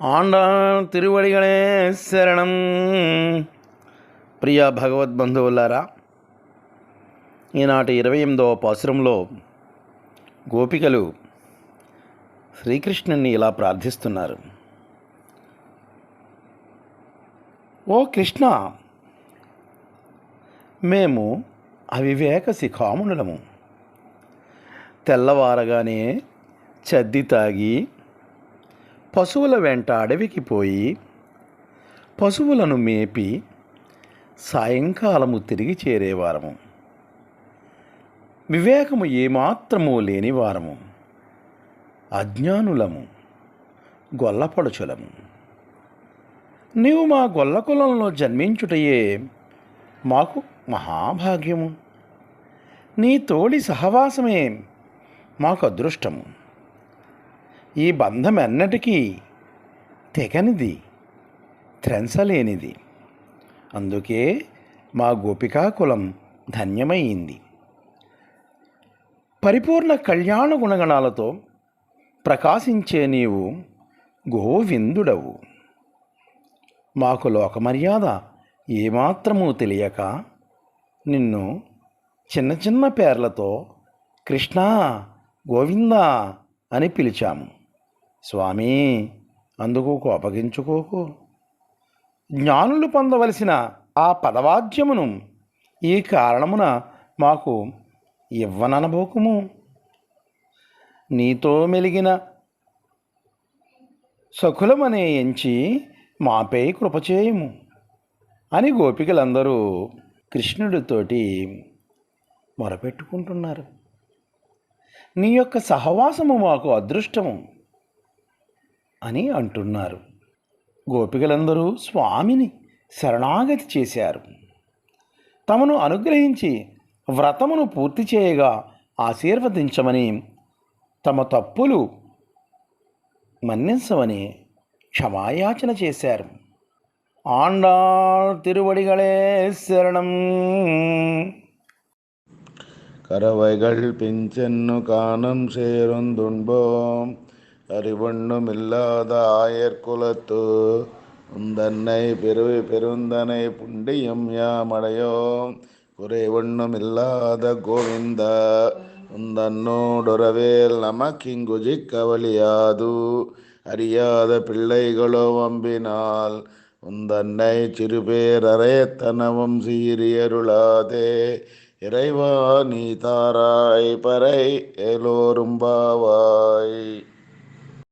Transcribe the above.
ఆండాన్ తిరువడిగలే శరణం ప్రియ భగవద్బంధువులారా ఈనాటి ఇరవై ఎనిమిదవ పాసురంలో గోపికలు శ్రీకృష్ణుని ఇలా ప్రార్థిస్తున్నారు ఓ కృష్ణ మేము అవివేక శిఖామునులము తెల్లవారగానే చద్ది తాగి పశువుల వెంట అడవికి పోయి పశువులను మేపి సాయంకాలము తిరిగి చేరేవారము. వివేకము ఏమాత్రము లేని వారము అజ్ఞానులము గొల్లపడుచులము. నీవు మా గొల్ల కులంలో జన్మించుటయే మాకు మహాభాగ్యము. నీ తోడి సహవాసమే మాకు అదృష్టము. ఈ బంధం ఎన్నటికీ తెగనిది త్రెంచలేనిది. అందుకే మా గోపికా కులం ధన్యమైంది. పరిపూర్ణ కళ్యాణ గుణగణాలతో ప్రకాశించే నీవు గోవిందుడవు. మాకు లోకమర్యాద ఏమాత్రము తెలియక నిన్ను చిన్న చిన్న పేర్లతో కృష్ణ గోవిందా అని పిలిచాము. స్వామి అందుకు కోపగించుకోకు జ్ఞానులు పొందవలసిన ఆ పదవాద్యమును ఈ కారణమున మాకు ఇవ్వననబోకుము. నీతో మెలిగిన సఖులమనే ఎంచి మాపై కృపచేయము. అని గోపికలందరూ కృష్ణుడితోటి మొరపెట్టుకుంటున్నారు. నీ యొక్క సహవాసము మాకు అదృష్టము అని అంటున్నారు. గోపికలందరూ స్వామిని శరణాగతి చేశారు. తమను అనుగ్రహించి వ్రతమును పూర్తి చేయగా ఆశీర్వదించమని తమ తప్పులు మన్నించమని క్షమాయాచన చేశారు. ஆண்டாள் திருவடிகளே சரணம். கரவைகள் பிஞ்சென்னு காணும் சேருந்துண்போம் அறிவொண்ணுமில்லாத ஆயர்குலத்து உந்தன்னை பிறவி பெருந்தனை புண்டியம் யாமடையோம் குறைவொண்ணுமில்லாத கோவிந்த உந்தன்னோடுறவேல் நமக்கிங்குஜிக்கவலியாது அறியாத பிள்ளைகளோ வம்பினால் உந்தன்னை சிறுபேரரே தனவும் சீரியருளாதே. இறைவா நீ தாராய் பறை எல்லோரும் பாவாய்.